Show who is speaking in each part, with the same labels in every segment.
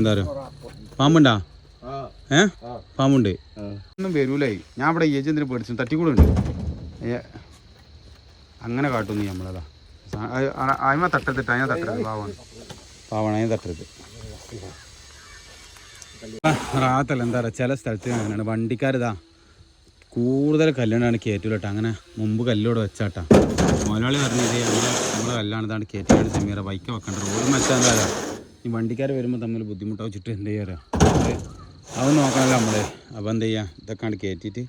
Speaker 1: എന്താ പറയുക പാമ്പുണ്ടാ? ഏ? പാമ്പുണ്ട്. ഒന്നും വരൂലേ. ഞാൻ ഇവിടെ ഏജന്തിന് പേടിച്ചു. തട്ടിക്കൂടുണ്ട്. അങ്ങനെ കാട്ടുന്നു നമ്മളതാ. അതിമ തട്ടത്തിട്ട് അതിനെ തട്ടരുത് പാവാണ്. പാവാണ്. അതിനെ തട്ടരുത്. റാത്തല്ല. എന്താ പറയുക ചില സ്ഥലത്ത് അങ്ങനെയാണ്. വണ്ടിക്കാരിതാ കൂടുതൽ കല്ലുകൊണ്ടാണ് കയറ്റൂലട്ടോ അങ്ങനെ മുമ്പ് കല്ലോട് വെച്ചാട്ടാ. മുതലാളി പറഞ്ഞത് നമ്മളെ നമ്മുടെ കല്ലാണ് ഇതാണ് കയറ്റിയാണ് സമീറ ബൈക്ക് വെക്കണ്ട. റോഡ് മെച്ചാ എന്താ ഈ വണ്ടിക്കാർ വരുമ്പോൾ തമ്മിൽ ബുദ്ധിമുട്ടാവിച്ചിട്ട് എന്ത് ചെയ്യാറ് അത് നോക്കണല്ലോ നമ്മൾ അപ്പോൾ എന്ത് ചെയ്യുക ഇതൊക്കെ ആണ് കയറ്റിയിട്ട്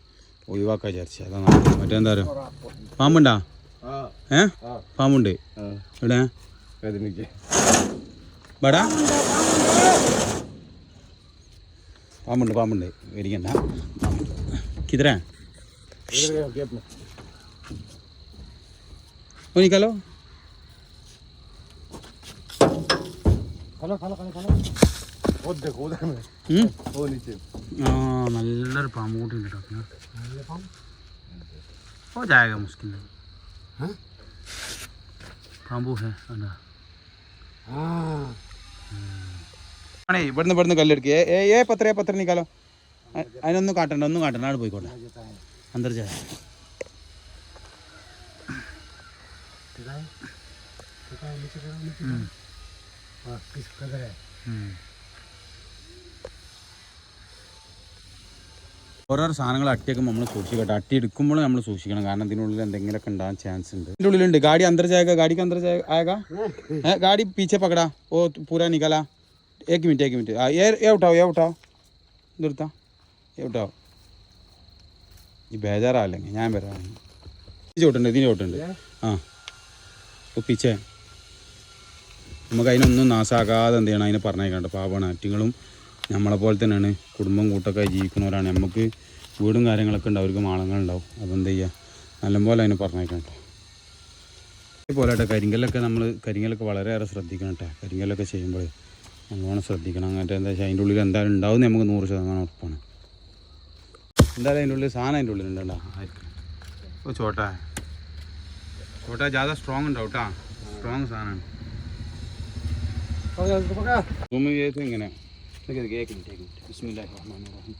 Speaker 1: ഒഴിവാക്കാൻ വിചാരിച്ചു. അതാണ് നല്ലത്. മറ്റേന്താ പറയുക പാമ്പുണ്ടാ ഏ? പാമ്പുണ്ട്. എവിടെ? ബടാ പാമ്പുണ്ട് പാമ്പുണ്ട്. പേടിക്കണ്ട. കിതരാ ओ നല്ലൊരു പാമ്പൂട്ടി ഉണ്ട് കേട്ടോ ഓ ജായക മുസ്കിൽ പാമ്പു ഹേ അല്ല ആണേ ഇവിടുന്ന് ഇവിടുന്ന് കല്ലെടുക്കുക ഏ ഏ പത്ര ഏ പത്ര നിക്കാലോ അതിനൊന്നും കാട്ടണ്ട ഒന്നും കാട്ടണ്ട അവിടെ പോയിക്കോട്ടെ. അന്തർജാല.
Speaker 2: ഇതായി. ഇതായി. ബാക്കി സുഖകരെ
Speaker 1: ഓരോരോ സാധനങ്ങൾ അട്ടിയൊക്കെ നമ്മൾ സൂക്ഷിക്കട്ടെ. അട്ടി എടുക്കുമ്പോഴും നമ്മൾ സൂക്ഷിക്കണം. കാരണം ഇതിനുള്ളിൽ എന്തെങ്കിലുമൊക്കെ ഉണ്ടാകാൻ ചാൻസ് ഉണ്ട്. ഇതിന്റെ ഉള്ളിലുണ്ട്. ഗാഡി അന്തർജായക ഗാഡിക്ക് അന്തർ ആയക? ഗാഡി പീച്ച പകടാ ഓ പൂരാ നിക്കാലാ ഏക്ക് മിനിറ്റ് ഏക്ക് മിനിറ്റ്. ഏ ഏട്ടാവോ ഏ ഔട്ടാവും? ഇതെടുത്താ. ഈ ബേജാറാവില്ലെങ്കിൽ ഞാൻ വരാം. ചോട്ടുണ്ട് ഇതിന് ചോട്ടുണ്ട് ആ. പീച്ചേ. നമുക്ക് അതിനൊന്നും നാശാകാതെ എന്ത് ചെയ്യണം? അതിനെ പറഞ്ഞേക്കണ്ട പാവമാണ് ആറ്റുകളും നമ്മളെപ്പോലെ തന്നെയാണ്. കുടുംബം കൂട്ടൊക്കെ ജീവിക്കുന്നവരാണ്. നമുക്ക് വീടും കാര്യങ്ങളൊക്കെ ഉണ്ട്. അവർക്ക് മാളങ്ങളുണ്ടാവും അപ്പോൾ എന്ത് ചെയ്യുക നല്ലപോലെ അതിനെ പറഞ്ഞേക്കണ്ട അതേപോലെ കേട്ടോ കരിങ്കല്ലൊക്കെ നമ്മൾ കരിങ്കല്ലൊക്കെ വളരെയേറെ ശ്രദ്ധിക്കണം കേട്ടോ. കരിങ്കല്ലൊക്കെ ചെയ്യുമ്പോൾ നല്ലോണം ശ്രദ്ധിക്കണം. അങ്ങനത്തെ എന്താ വെച്ചാൽ അതിന്റെ ഉള്ളിൽ എന്തായാലും ഉണ്ടാവും നമുക്ക് നൂറ് ശതമാനം ഉറപ്പാണ്. എന്തായാലും അതിന്റെ ഉള്ളിൽ സാധനം അതിന്റെ ഉള്ളിൽ ഉണ്ടല്ലോ ആയിരിക്കും. ഓ ചോട്ടാ. ചോട്ടാ ജാഥ സ്ട്രോങ് ഉണ്ടാവും കേട്ടോ. സ്ട്രോങ് സാധനമാണ്. സൂം ചെയ്ത് ഇങ്ങനെ കേക്ക് മിനിറ്റ് ബിസ്മില്ലാഹി റഹീം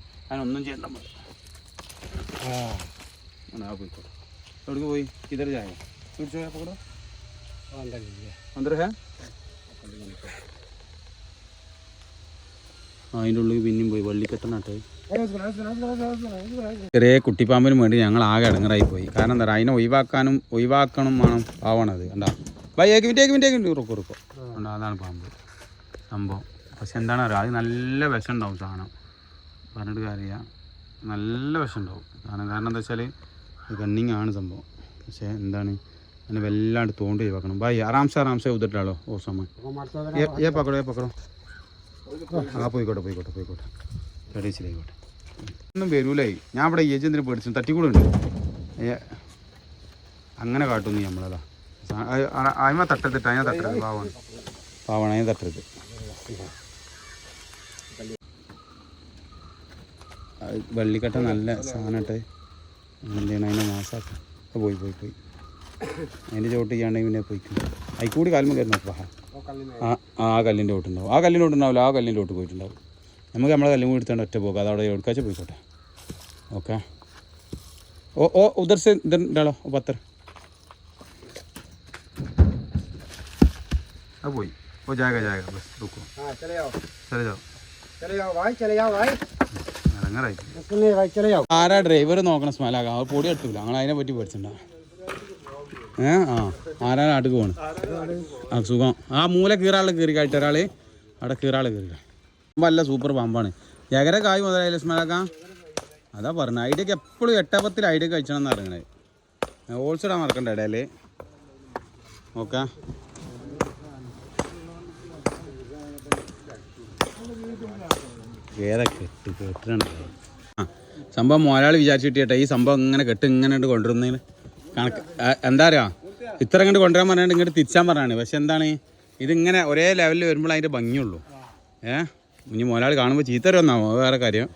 Speaker 1: പോയി ഇതര ചായ അതിന്റെ ഉള്ളിൽ പിന്നെയും പോയി വള്ളിക്കെട്ടനാട്ടെ ചെറിയ കുട്ടിപ്പാമ്പിന് വേണ്ടി ഞങ്ങൾ ആകെ ഇടങ്ങറായി പോയി. കാരണം എന്താ അതിനെ ഒഴിവാക്കാനും ഒഴിവാക്കണം വേണം ആവണത് കണ്ടാ? ഭയ മിനിറ്റ് മിനിറ്റ് മിനിറ്റ്. ഉറക്കും ഉറക്കും. അതാണ് പാമ്പ്. സംഭവം. പക്ഷെ എന്താണ് അറിയുക അത് നല്ല വിഷം ഉണ്ടാവും സാധനം. പറഞ്ഞിട്ട് കാര്യമില്ല. നല്ല വിഷം ഉണ്ടാവും കാരണം കാരണം എന്താ വെച്ചാൽ കണ്ണിങ് ആണ് സംഭവം. പക്ഷേ എന്താണ്? അതിനെ വല്ലാണ്ട് തോണ്ടി ഒഴിവാക്കണം. ഭായി ആറാംസ ആറാംസ ഉതിട്ടാളോ ഓ സമയം. ഏ പക്കടോ ഏ പക്കടോ. ആ പോയിക്കോട്ടെ പോയിക്കോട്ടെ പോയിക്കോട്ടെ. കടേച്ചിലായിക്കോട്ടെ ഒന്നും വരൂലേ? ഞാൻ ഇവിടെ ഏജ് എന്തിനു പേടിച്ചു? തട്ടിക്കൂടുണ്ട്. അങ്ങനെ കാട്ടുന്നു നമ്മളതാ. അതിമ തട്ടരുത് അതിനെ തട്ടരുത് പാവാണ് പാവാണ് അതിനെ തട്ടരുത് വള്ളിക്കട്ട നല്ല സാധനമായിട്ട് എന്ത് അതിനെ മാസാക്കാം പോയി പോയി പോയി അതിന്റെ ചോട്ട് ചെയ്യാണ്ടെങ്കിൽ പിന്നെ പോയിക്കും അതിക്കൂടി
Speaker 2: കാലുമ്പോൾ കയറുന്നപ്പാ
Speaker 1: ആ ആ കല്ലിന്റെ ഓട്ടുണ്ടാവും ആ കല്ലിന്റെ ഓട്ടുണ്ടാവില്ല ആ കല്ലിന്റെ ഓട്ട് പോയിട്ടുണ്ടാവും നമുക്ക് നമ്മളെ കല്ലും കൂടി എടുത്തോണ്ട് ഒറ്റ പോകാം അതവിടെ എടുക്കാച്ച പോയിക്കോട്ടെ ഓക്കെ ഓ ഓ ഉദർശ ഇതുണ്ടാളോ പത്ര अब वही हो जाएगा जाएगा बस रुको
Speaker 2: हाँ चले जाओ
Speaker 1: चले जाओ
Speaker 2: चले जाओ भाई चले जाओ भाई
Speaker 1: ഇറങ്ങാറായി
Speaker 2: सुनिए भाई चले जाओ
Speaker 1: ആരാ ഡ്രൈവർ നോക്കണം സ്മെലാക്കാം അത് പൊടി എടുത്തില്ല ഞങ്ങൾ അതിനെ പറ്റി പഠിച്ചിട്ടുണ്ടാവും ഏ ആ ആരാ നാട്ടിൽ പോണ് ആ സുഖം ആ മൂല കീറാള് കീറി കഴിച്ച ഒരാള് അവിടെ കീറാള് കീറി വല്ല സൂപ്പർ പാമ്പാണ് ജഗര കായ് മുതലായാലും സ്മെലാക്കാം അതാ പറഞ്ഞ ഐഡിയക്ക് എപ്പോഴും എട്ടപ്പത്തിൽ ഐഡിയ കഴിച്ചണം എന്ന് അറിയണത് ഹോൾസിടാൻ മറക്കണ്ട ഇടയിൽ ഓക്കെ സംഭവം മോലാളി വിചാരിച്ചിട്ട് കേട്ടോ ഈ സംഭവം ഇങ്ങനെ കെട്ട് ഇങ്ങനെ കൊണ്ടുവരുന്നതിന് കണക്ക്. എന്താ അറിയാ? ഇത്ര കണ്ട് കൊണ്ടുവരാൻ പറഞ്ഞിട്ട് ഇങ്ങോട്ട് തിരിച്ചാൻ പറഞ്ഞാണ് പക്ഷെ എന്താണ് ഇതിങ്ങനെ ഒരേ ലെവലിൽ വരുമ്പോൾ അതിന്റെ ഭംഗിയുള്ളൂ. ഏ? ഇനി മോലാളി കാണുമ്പോൾ ചീത്ത വരുമെന്നാവോ? അത് വേറെ കാര്യം.